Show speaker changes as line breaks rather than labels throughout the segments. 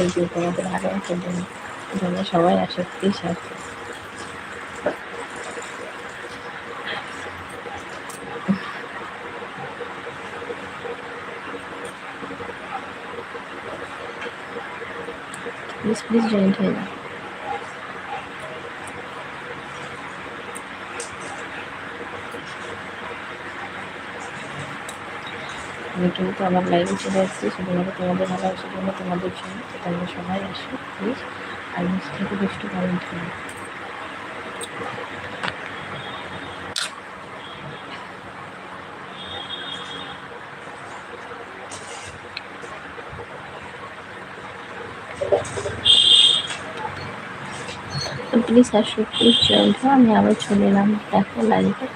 You তোমাদের একটা জন্য তোমরা সবাই আসো সাথে প্লিজ প্লিজ জয়েন্ট হয়ে যাও আমি কিন্তু আমার লাইভে চলে এসেছি শুধুমাত্র তোমাদের ভালোবাসার জন্য তোমাদের জন্য। তো তোমরা সবাই আসো প্লিজ আর মিষ্টি থেকে একটু কমেন্ট করো প্লিজ আসো প্লিজ জয়েন্ট আমি আবার চলে এলাম। দেখো লাইভে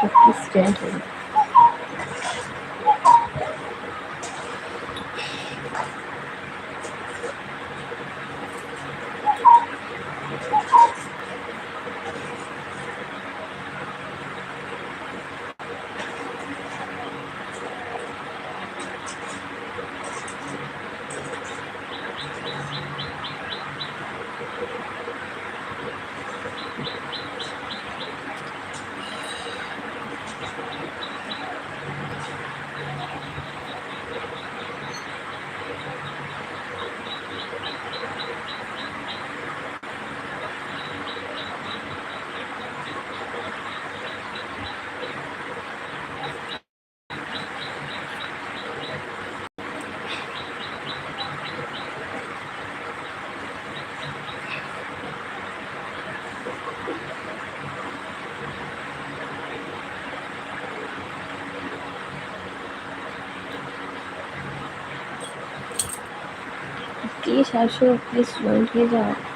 আসো প্লিজ জয়েন্ট হয়ে যাও। প্লিজ আসো প্লিজ জয়েন্ট হয়ে যাও তো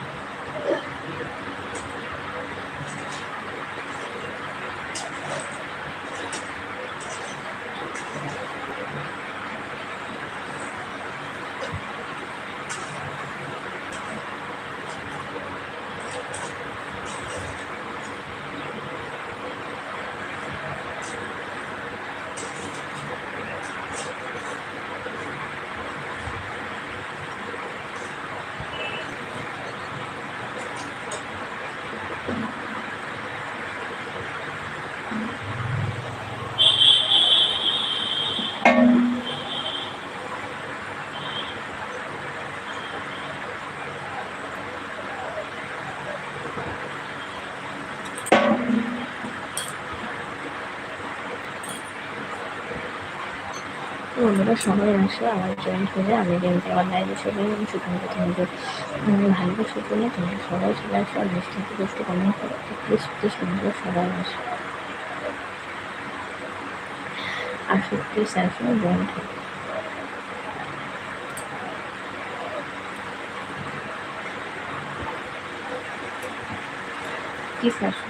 বন্ধুরা সবাই আসো আমার জয়েন্ট হয়ে যায় আমি কিন্তু আমার লাইভে চলে এলাম শুধুমাত্র তোমাদের উম, ভালোবাসার জন্য তোমরা সবাই চলে আসো আর মিষ্টি থেকে একটু কমেন্ট করো প্লিজ প্লিজ বন্ধুরা সবাই আসো। আসো প্লিজ আসো জয়েন্ট হয়ে প্লিজ আসো